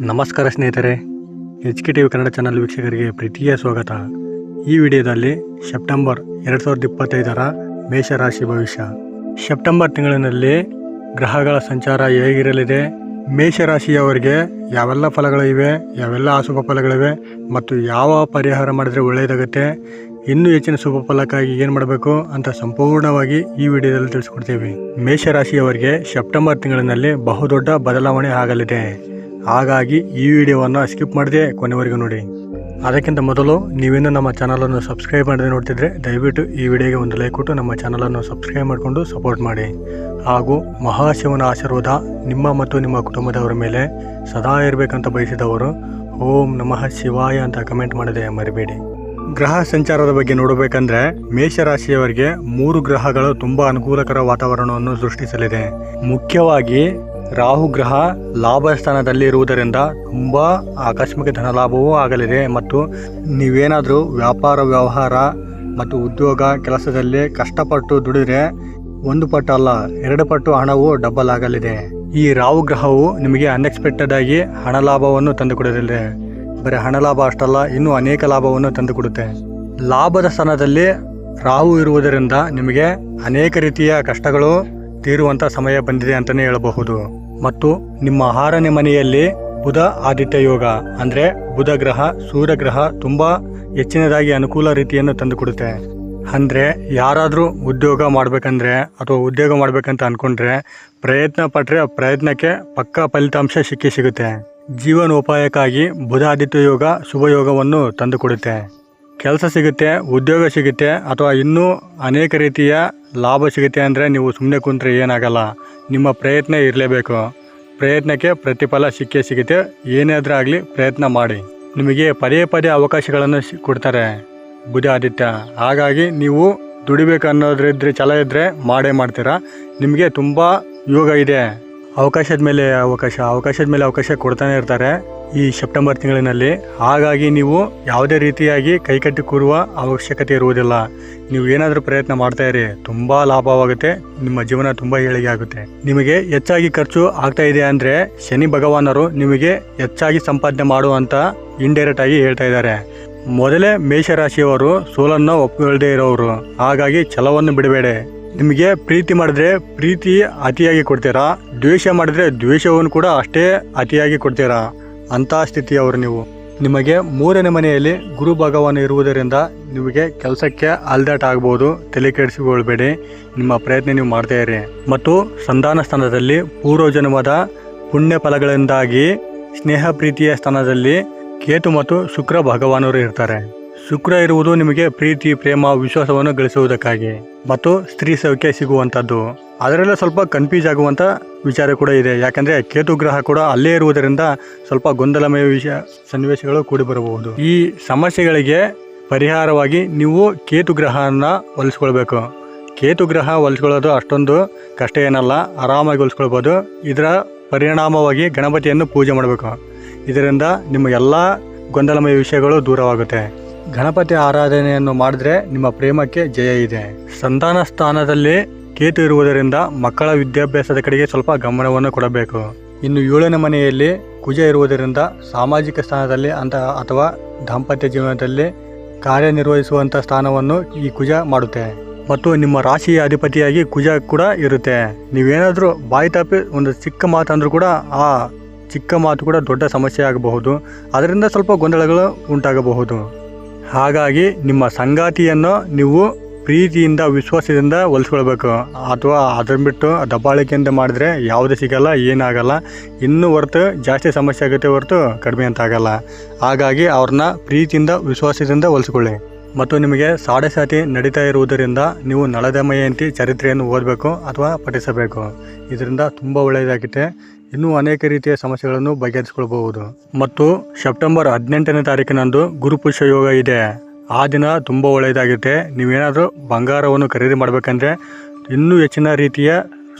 ನಮಸ್ಕಾರ ಸ್ನೇಹಿತರೆ H K T V Kannada channel ವೀಕ್ಷಕರಿಗೆ ಪ್ರೀತಿಯ ಸ್ವಾಗತ. ಈ ವಿಡಿಯೋದಲ್ಲಿ ಸೆಪ್ಟೆಂಬರ್ ಎರಡು ಸಾವಿರದ ಇಪ್ಪತ್ತೈದರ ಮೇಷರಾಶಿ ಭವಿಷ್ಯ. ಸೆಪ್ಟೆಂಬರ್ ತಿಂಗಳಿನಲ್ಲಿ ಗ್ರಹಗಳ ಸಂಚಾರ ಹೇಗಿರಲಿದೆ, ಮೇಷರಾಶಿಯವರಿಗೆ ಯಾವೆಲ್ಲ ಫಲಗಳಿವೆ ಯಾವೆಲ್ಲ ಅಶುಭ ಫಲಗಳಿವೆ ಮತ್ತು ಯಾವ ಪರಿಹಾರ ಮಾಡಿದರೆ ಒಳ್ಳೆಯದಾಗುತ್ತೆ, ಇನ್ನೂ ಹೆಚ್ಚಿನ ಶುಭ ಫಲಕ್ಕಾಗಿ ಏನು ಮಾಡಬೇಕು ಅಂತ ಸಂಪೂರ್ಣವಾಗಿ ಈ ವಿಡಿಯೋದಲ್ಲಿ ತಿಳಿಸ್ಕೊಡ್ತೀವಿ. ಮೇಷರಾಶಿಯವರಿಗೆ ಸೆಪ್ಟೆಂಬರ್ ತಿಂಗಳಿನಲ್ಲಿ ಬಹುದೊಡ್ಡ ಬದಲಾವಣೆ ಆಗಲಿದೆ. ಹಾಗಾಗಿ ಈ ವಿಡಿಯೋವನ್ನು ಸ್ಕಿಪ್ ಮಾಡದೆ ಕೊನೆವರೆಗೂ ನೋಡಿ. ಅದಕ್ಕಿಂತ ಮೊದಲು ನೀವೇನು ನಮ್ಮ ಚಾನಲನ್ನು ಸಬ್ಸ್ಕ್ರೈಬ್ ಮಾಡದೆ ನೋಡ್ತಿದ್ರೆ ದಯವಿಟ್ಟು ಈ ವಿಡಿಯೋಗೆ ಒಂದು ಲೈಕ್ ಕೊಟ್ಟು ನಮ್ಮ ಚಾನಲನ್ನು ಸಬ್ಸ್ಕ್ರೈಬ್ ಮಾಡಿಕೊಂಡು ಸಪೋರ್ಟ್ ಮಾಡಿ. ಹಾಗೂ ಮಹಾಶಿವನ ಆಶೀರ್ವಾದ ನಿಮ್ಮ ಮತ್ತು ನಿಮ್ಮ ಕುಟುಂಬದವರ ಮೇಲೆ ಸದಾ ಇರಬೇಕಂತ ಬಯಸಿದವರು ಓಂ ನಮಃ ಶಿವಾಯ ಅಂತ ಕಮೆಂಟ್ ಮಾಡದೆ ಮರಿಬೇಡಿ. ಗ್ರಹ ಸಂಚಾರದ ಬಗ್ಗೆ ನೋಡಬೇಕಂದ್ರೆ ಮೇಷರಾಶಿಯವರಿಗೆ ಮೂರು ಗ್ರಹಗಳು ತುಂಬಾ ಅನುಕೂಲಕರ ವಾತಾವರಣವನ್ನು ಸೃಷ್ಟಿಸಲಿದೆ. ಮುಖ್ಯವಾಗಿ ರಾಹು ಗ್ರಹ ಲಾಭ ಸ್ಥಾನದಲ್ಲಿ ಇರುವುದರಿಂದ ತುಂಬ ಆಕಸ್ಮಿಕ ಧನಲಾಭವೂ ಆಗಲಿದೆ ಮತ್ತು ನೀವೇನಾದರೂ ವ್ಯಾಪಾರ, ವ್ಯವಹಾರ ಮತ್ತು ಉದ್ಯೋಗ ಕೆಲಸದಲ್ಲಿ ಕಷ್ಟಪಟ್ಟು ದುಡಿದ್ರೆ ಒಂದು ಪಟ್ಟು ಅಲ್ಲ, ಎರಡು ಪಟ್ಟು ಹಣವು ಡಬಲ್ ಆಗಲಿದೆ. ಈ ರಾಹು ಗ್ರಹವು ನಿಮಗೆ ಅನ್ಎಕ್ಸ್ಪೆಕ್ಟೆಡ್ ಆಗಿ ಹಣ ಲಾಭವನ್ನು ತಂದುಕೊಡಲಿದೆ. ಬರೀ ಹಣ ಲಾಭ ಅಷ್ಟಲ್ಲ, ಇನ್ನೂ ಅನೇಕ ಲಾಭವನ್ನು ತಂದುಕೊಡುತ್ತೆ. ಲಾಭದ ಸ್ಥಾನದಲ್ಲಿ ರಾಹು ಇರುವುದರಿಂದ ನಿಮಗೆ ಅನೇಕ ರೀತಿಯ ಕಷ್ಟಗಳು ತೀರುವಂಥ ಸಮಯ ಬಂದಿದೆ ಅಂತಲೇ ಹೇಳಬಹುದು. ಮತ್ತು ನಿಮ್ಮ ಆರನೇ ಮನೆಯಲ್ಲಿ ಬುಧ ಆದಿತ್ಯ ಯೋಗ, ಅಂದ್ರೆ ಬುಧ ಗ್ರಹ, ಸೂರ್ಯ ಗ್ರಹ ತುಂಬಾ ಹೆಚ್ಚಿನದಾಗಿ ಅನುಕೂಲ ರೀತಿಯನ್ನು ತಂದುಕೊಡುತ್ತೆ. ಅಂದ್ರೆ ಯಾರಾದರೂ ಉದ್ಯೋಗ ಮಾಡಬೇಕಂದ್ರೆ ಅಥವಾ ಉದ್ಯೋಗ ಮಾಡಬೇಕಂತ ಅನ್ಕೊಂಡ್ರೆ ಪ್ರಯತ್ನ ಪಟ್ರೆ ಪ್ರಯತ್ನಕ್ಕೆ ಪಕ್ಕಾ ಫಲಿತಾಂಶ ಸಿಕ್ಕಿ ಸಿಗುತ್ತೆ. ಜೀವನೋಪಾಯಕ್ಕಾಗಿ ಬುಧ ಆದಿತ್ಯ ಯೋಗ ಶುಭ ಯೋಗವನ್ನು ತಂದುಕೊಡುತ್ತೆ. ಕೆಲಸ ಸಿಗುತ್ತೆ, ಉದ್ಯೋಗ ಸಿಗುತ್ತೆ ಅಥವಾ ಇನ್ನೂ ಅನೇಕ ರೀತಿಯ ಲಾಭ ಸಿಗುತ್ತೆ ಅಂದರೆ ನೀವು ಸುಮ್ಮನೆ ಕುಂತ್ರೆ ಏನಾಗಲ್ಲ. ನಿಮ್ಮ ಪ್ರಯತ್ನ ಇರಲೇಬೇಕು. ಪ್ರಯತ್ನಕ್ಕೆ ಪ್ರತಿಫಲ ಸಿಕ್ಕೇ ಸಿಗುತ್ತೆ. ಏನಾದರೂ ಆಗಲಿ ಪ್ರಯತ್ನ ಮಾಡಿ. ನಿಮಗೆ ಪದೇ ಪದೇ ಅವಕಾಶಗಳನ್ನು ಕೊಡ್ತಾರೆ ಬುಧ ಆದಿತ್ಯ. ಹಾಗಾಗಿ ನೀವು ದುಡಿಬೇಕು ಅನ್ನೋದ್ರಿದ್ರೆ ಛಲ ಇದ್ದರೆ ಮಾಡೇ ಮಾಡ್ತೀರಾ. ನಿಮಗೆ ತುಂಬ ಯೋಗ ಇದೆ. ಅವಕಾಶದ ಮೇಲೆ ಅವಕಾಶ, ಅವಕಾಶದ ಮೇಲೆ ಅವಕಾಶ ಕೊಡ್ತಾನೆ ಇರ್ತಾರೆ. ಈ ಸೆಪ್ಟೆಂಬರ್ ತಿಂಗಳಿನಲ್ಲಿ. ಹಾಗಾಗಿ ನೀವು ಯಾವುದೇ ರೀತಿಯಾಗಿ ಕೈಕಟ್ಟಿ ಕೂರುವ ಅವಶ್ಯಕತೆ ಇರುವುದಿಲ್ಲ. ನೀವು ಏನಾದರೂ ಪ್ರಯತ್ನ ಮಾಡ್ತಾ ಇರಿ, ತುಂಬ ಲಾಭವಾಗುತ್ತೆ, ನಿಮ್ಮ ಜೀವನ ತುಂಬ ಏಳಿಗೆ ಆಗುತ್ತೆ. ನಿಮಗೆ ಹೆಚ್ಚಾಗಿ ಖರ್ಚು ಆಗ್ತಾ ಇದೆ ಅಂದರೆ ಶನಿ ಭಗವಾನರು ನಿಮಗೆ ಹೆಚ್ಚಾಗಿ ಸಂಪಾದನೆ ಮಾಡು ಅಂತ ಇಂಡೈರೆಕ್ಟ್ ಆಗಿ ಹೇಳ್ತಾ ಇದ್ದಾರೆ. ಮೊದಲೇ ಮೇಷರಾಶಿಯವರು ಸೋಲನ್ನು ಒಪ್ಪಿಕೊಳ್ಳದೆ ಇರೋರು ಹಾಗಾಗಿ ಛಲವನ್ನು ಬಿಡಬೇಡಿ. ನಿಮಗೆ ಪ್ರೀತಿ ಮಾಡಿದ್ರೆ ಪ್ರೀತಿ ಅತಿಯಾಗಿ ಕೊಡ್ತೀರಾ? ದ್ವೇಷ ಮಾಡಿದ್ರೆ ದ್ವೇಷವನ್ನು ಕೂಡ ಅಷ್ಟೇ ಅತಿಯಾಗಿ ಕೊಡ್ತೀರಾ? ಅಂತ ಸ್ಥಿತಿಯವರು ನೀವು. ನಿಮಗೆ ಮೂರನೇ ಮನೆಯಲ್ಲಿ ಗುರು ಭಗವಾನ್ ಇರುವುದರಿಂದ ನಿಮಗೆ ಕೆಲಸಕ್ಕೆ ಅಲ್ದಾಟ್ ಆಗ್ಬೋದು. ತಲೆ ಕೆಡಿಸಿಕೊಳ್ಬೇಡಿ. ನಿಮ್ಮ ಪ್ರಯತ್ನ ನೀವು ಮಾಡ್ತಾ ಇರಿ. ಮತ್ತು ಸಂಧಾನ ಸ್ಥಾನದಲ್ಲಿ ಪೂರ್ವಜನ್ಮದ ಪುಣ್ಯ ಫಲಗಳಿಂದಾಗಿ ಸ್ನೇಹ ಪ್ರೀತಿಯ ಸ್ಥಾನದಲ್ಲಿ ಕೇತು ಮತ್ತು ಶುಕ್ರ ಭಗವಾನರು ಇರ್ತಾರೆ. ಶುಕ್ರ ಇರುವುದು ನಿಮಗೆ ಪ್ರೀತಿ, ಪ್ರೇಮ, ವಿಶ್ವಾಸವನ್ನು ಗಳಿಸುವುದಕ್ಕಾಗಿ. ಮತ್ತು ಸ್ತ್ರೀ ಸೌಖ್ಯ ಸಿಗುವಂಥದ್ದು. ಅದರಲ್ಲೇ ಸ್ವಲ್ಪ ಕನ್ಫ್ಯೂಸ್ ಆಗುವಂಥ ವಿಚಾರ ಕೂಡ ಇದೆ. ಯಾಕಂದ್ರೆ ಕೇತು ಗ್ರಹ ಕೂಡ ಅಲ್ಲೇ ಇರುವುದರಿಂದ ಸ್ವಲ್ಪ ಗೊಂದಲಮಯ ವಿಷಯ, ಸನ್ನಿವೇಶಗಳು ಕೂಡಿ ಬರಬಹುದು. ಈ ಸಮಸ್ಯೆಗಳಿಗೆ ಪರಿಹಾರವಾಗಿ ನೀವು ಕೇತು ಗ್ರಹನ ಹೊಲಿಸ್ಕೊಳ್ಬೇಕು ಕೇತು ಗ್ರಹ ಹೊಲಿಸ್ಕೊಳ್ಳೋದು ಅಷ್ಟೊಂದು ಕಷ್ಟ ಏನಲ್ಲ. ಆರಾಮಾಗಿ ಹೊಲಿಸ್ಕೊಳ್ಬೋದು ಇದರ ಪರಿಣಾಮವಾಗಿ ಗಣಪತಿಯನ್ನು ಪೂಜೆ ಮಾಡಬೇಕು. ಇದರಿಂದ ನಿಮ್ಮ ಎಲ್ಲ ಗೊಂದಲಮಯ ವಿಷಯಗಳು ದೂರವಾಗುತ್ತೆ. ಗಣಪತಿ ಆರಾಧನೆಯನ್ನು ಮಾಡಿದ್ರೆ ನಿಮ್ಮ ಪ್ರೇಮಕ್ಕೆ ಜಯ ಇದೆ. ಸಂತಾನ ಸ್ಥಾನದಲ್ಲಿ ಕೇತು ಇರುವುದರಿಂದ ಮಕ್ಕಳ ವಿದ್ಯಾಭ್ಯಾಸದ ಕಡೆಗೆ ಸ್ವಲ್ಪ ಗಮನವನ್ನು ಕೊಡಬೇಕು. ಇನ್ನು ಏಳನೇ ಮನೆಯಲ್ಲಿ ಕುಜ ಇರುವುದರಿಂದ ಸಾಮಾಜಿಕ ಸ್ಥಾನದಲ್ಲಿ ಅಂತ ಅಥವಾ ದಾಂಪತ್ಯ ಜೀವನದಲ್ಲಿ ಕಾರ್ಯನಿರ್ವಹಿಸುವಂಥ ಸ್ಥಾನವನ್ನು ಈ ಕುಜ ಮಾಡುತ್ತೆ. ಮತ್ತು ನಿಮ್ಮ ರಾಶಿಯ ಅಧಿಪತಿಯಾಗಿ ಕುಜ ಕೂಡ ಇರುತ್ತೆ. ನೀವೇನಾದರೂ ಬಾಯಿ ತಪ್ಪಿ ಒಂದು ಚಿಕ್ಕ ಮಾತಂದ್ರೂ ಕೂಡ ಆ ಚಿಕ್ಕ ಮಾತು ಕೂಡ ದೊಡ್ಡ ಸಮಸ್ಯೆ ಆಗಬಹುದು. ಅದರಿಂದ ಸ್ವಲ್ಪ ಗೊಂದಲಗಳು ಉಂಟಾಗಬಹುದು. ಹಾಗಾಗಿ ನಿಮ್ಮ ಸಂಗಾತಿಯನ್ನು ನೀವು ಪ್ರೀತಿಯಿಂದ, ವಿಶ್ವಾಸದಿಂದ ಹೊಲಿಸ್ಕೊಳ್ಬೇಕು ಅಥವಾ ಅದನ್ನು ಬಿಟ್ಟು ದಬ್ಬಾಳಿಕೆಯಿಂದ ಮಾಡಿದ್ರೆ ಯಾವುದೇ ಸಿಗಲ್ಲ, ಏನಾಗಲ್ಲ. ಇನ್ನೂ ಹೊರತು ಜಾಸ್ತಿ ಸಮಸ್ಯೆ ಆಗುತ್ತೆ ಹೊರತು ಕಡಿಮೆ ಅಂತ ಆಗಲ್ಲ. ಹಾಗಾಗಿ ಅವ್ರನ್ನ ಪ್ರೀತಿಯಿಂದ, ವಿಶ್ವಾಸದಿಂದ ಹೊಲಿಸ್ಕೊಳ್ಳಿ ಮತ್ತು ನಿಮಗೆ ಸಾಡೆ ಸಾತಿ ನಡೀತಾ ಇರುವುದರಿಂದ ನೀವು ನಳದಮಯಂತಿ ಚರಿತ್ರೆಯನ್ನು ಓದಬೇಕು ಅಥವಾ ಪಠಿಸಬೇಕು. ಇದರಿಂದ ತುಂಬ ಒಳ್ಳೆಯದಾಗುತ್ತೆ. ಇನ್ನೂ ಅನೇಕ ರೀತಿಯ ಸಮಸ್ಯೆಗಳನ್ನು ಬಗೆಹರಿಸಿಕೊಳ್ಳಬಹುದು. ಮತ್ತು ಸೆಪ್ಟೆಂಬರ್ ಹದಿನೆಂಟನೇ ತಾರೀಕಿನಂದು ಗುರುಪುಷ್ಯ ಯೋಗ ಇದೆ. ಆ ದಿನ ತುಂಬ ಒಳ್ಳೆಯದಾಗುತ್ತೆ ನೀವೇನಾದರೂ ಬಂಗಾರವನ್ನು ಖರೀದಿ ಮಾಡಬೇಕಂದ್ರೆ ಇನ್ನೂ ಹೆಚ್ಚಿನ ರೀತಿಯ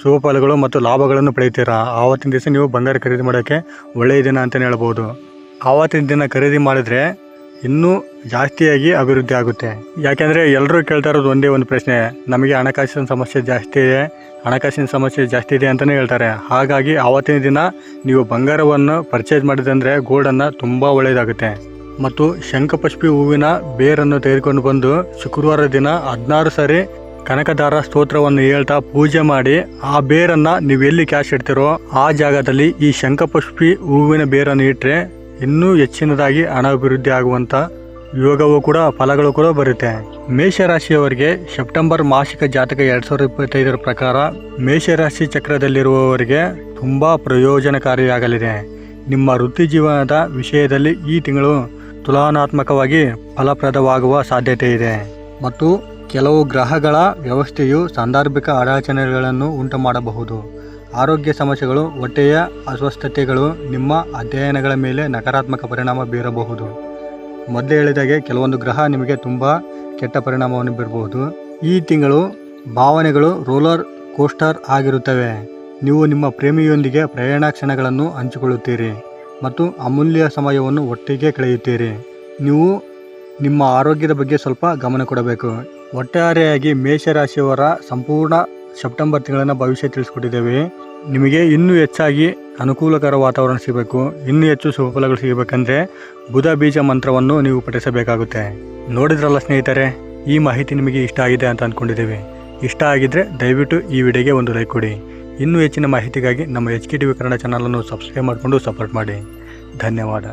ಶುಭಫಲಗಳು ಮತ್ತು ಲಾಭಗಳನ್ನು ಪಡೆಯುತ್ತೀರಾ? ಆವತ್ತಿನ ದಿವಸ ನೀವು ಬಂಗಾರ ಖರೀದಿ ಮಾಡೋಕ್ಕೆ ಒಳ್ಳೆಯ ದಿನ ಅಂತಲೇ ಹೇಳ್ಬೋದು. ಆವತ್ತಿನ ದಿನ ಖರೀದಿ ಮಾಡಿದರೆ ಇನ್ನೂ ಜಾಸ್ತಿಯಾಗಿ ಅಭಿವೃದ್ಧಿ ಆಗುತ್ತೆ. ಯಾಕೆಂದರೆ ಎಲ್ಲರೂ ಕೇಳ್ತಾ ಇರೋದು ಒಂದೇ ಒಂದು ಪ್ರಶ್ನೆ, ನಮಗೆ ಹಣಕಾಸಿನ ಸಮಸ್ಯೆ ಜಾಸ್ತಿ ಇದೆ, ಹಣಕಾಸಿನ ಸಮಸ್ಯೆ ಜಾಸ್ತಿ ಇದೆ ಅಂತಲೇ ಹೇಳ್ತಾರೆ. ಹಾಗಾಗಿ ಆವತ್ತಿನ ದಿನ ನೀವು ಬಂಗಾರವನ್ನು ಪರ್ಚೇಸ್ ಮಾಡಿದಂದರೆ ಗೋಲ್ಡನ್ನು ತುಂಬ ಒಳ್ಳೆಯದಾಗುತ್ತೆ ಮತ್ತು ಶಂಖಪುಷ್ಪಿ ಹೂವಿನ ಬೇರನ್ನು ತೆಗೆದುಕೊಂಡು ಬಂದು ಶುಕ್ರವಾರ ದಿನ ಹದಿನಾರು ಸಾರಿ ಕನಕದಾರ ಸ್ತೋತ್ರವನ್ನು ಹೇಳ್ತಾ ಪೂಜೆ ಮಾಡಿ ಆ ಬೇರನ್ನು ನೀವು ಎಲ್ಲಿ ಕ್ಯಾಶ್ ಇಡ್ತೀರೋ ಆ ಜಾಗದಲ್ಲಿ ಈ ಶಂಖಪುಷ್ಪಿ ಹೂವಿನ ಬೇರನ್ನು ಇಟ್ಟರೆ ಇನ್ನೂ ಹೆಚ್ಚಿನದಾಗಿ ಹಣ ಅಭಿವೃದ್ಧಿ ಆಗುವಂಥ ಯೋಗವೂ ಕೂಡ ಫಲಗಳು ಕೂಡ ಬರುತ್ತೆ. ಮೇಷರಾಶಿಯವರಿಗೆ ಸೆಪ್ಟೆಂಬರ್ ಮಾಸಿಕ ಜಾತಕ ಎರಡು ಸಾವಿರದ ಇಪ್ಪತ್ತೈದರ ಪ್ರಕಾರ ಮೇಷರಾಶಿ ಚಕ್ರದಲ್ಲಿರುವವರಿಗೆ ತುಂಬ ಪ್ರಯೋಜನಕಾರಿಯಾಗಲಿದೆ. ನಿಮ್ಮ ವೃತ್ತಿ ಜೀವನದ ವಿಷಯದಲ್ಲಿ ಈ ತಿಂಗಳು ತುಲನಾತ್ಮಕವಾಗಿ ಫಲಪ್ರದವಾಗುವ ಸಾಧ್ಯತೆ ಇದೆ. ಮತ್ತು ಕೆಲವು ಗ್ರಹಗಳ ವ್ಯವಸ್ಥೆಯು ಸಾಂದರ್ಭಿಕ ಅಡಚಣೆಗಳನ್ನು ಉಂಟು ಮಾಡಬಹುದು ಆರೋಗ್ಯ ಸಮಸ್ಯೆಗಳು, ಹೊಟ್ಟೆಯ ಅಸ್ವಸ್ಥತೆಗಳು ನಿಮ್ಮ ಅಧ್ಯಯನಗಳ ಮೇಲೆ ನಕಾರಾತ್ಮಕ ಪರಿಣಾಮ ಬೀರಬಹುದು. ಮೊದಲೇ ಹೇಳಿದಾಗೆ ಕೆಲವೊಂದು ಗ್ರಹ ನಿಮಗೆ ತುಂಬ ಕೆಟ್ಟ ಪರಿಣಾಮವನ್ನು ಬೀರಬಹುದು. ಈ ತಿಂಗಳು ಭಾವನೆಗಳು ರೋಲರ್ ಕೋಸ್ಟರ್ ಆಗಿರುತ್ತವೆ. ನೀವು ನಿಮ್ಮ ಪ್ರೇಮಿಯೊಂದಿಗೆ ಪ್ರಯಾಣ ಕ್ಷಣಗಳನ್ನು ಹಂಚಿಕೊಳ್ಳುತ್ತೀರಿ ಮತ್ತು ಅಮೂಲ್ಯ ಸಮಯವನ್ನು ಒಟ್ಟಿಗೆ ಕಳೆಯುತ್ತೀರಿ. ನೀವು ನಿಮ್ಮ ಆರೋಗ್ಯದ ಬಗ್ಗೆ ಸ್ವಲ್ಪ ಗಮನ ಕೊಡಬೇಕು. ಒಟ್ಟಾರೆಯಾಗಿ ಮೇಷರಾಶಿಯವರ ಸಂಪೂರ್ಣ ಸೆಪ್ಟೆಂಬರ್ ತಿಂಗಳನ್ನು ಭವಿಷ್ಯ ತಿಳಿಸ್ಕೊಟ್ಟಿದ್ದೇವೆ. ನಿಮಗೆ ಇನ್ನೂ ಹೆಚ್ಚಾಗಿ ಅನುಕೂಲಕರ ವಾತಾವರಣ ಸಿಗಬೇಕು. ಇನ್ನೂ ಹೆಚ್ಚು ಶುಭಫಲಗಳು ಸಿಗಬೇಕಂದ್ರೆ ಬುಧ ಬೀಜ ಮಂತ್ರವನ್ನು ನೀವು ಪಠಿಸಬೇಕಾಗುತ್ತೆ. ನೋಡಿದ್ರಲ್ಲ ಸ್ನೇಹಿತರೆ, ಈ ಮಾಹಿತಿ ನಿಮಗೆ ಇಷ್ಟ ಆಗಿದೆ ಅಂತ ಅಂದ್ಕೊಂಡಿದ್ದೀವಿ ಇಷ್ಟ ಆಗಿದ್ರೆ ದಯವಿಟ್ಟು ಈ ವಿಡಿಯೋಗೆ ಒಂದು ಲೈಕ್ ಕೊಡಿ. ಇನ್ನೂ ಹೆಚ್ಚಿನ ಮಾಹಿತಿಗಾಗಿ ನಮ್ಮ H K T V Kannada ಚಾನಲನ್ನು ಸಬ್ಸ್ಕ್ರೈಬ್ ಮಾಡಿಕೊಂಡು ಸಪೋರ್ಟ್ ಮಾಡಿ. ಧನ್ಯವಾದ.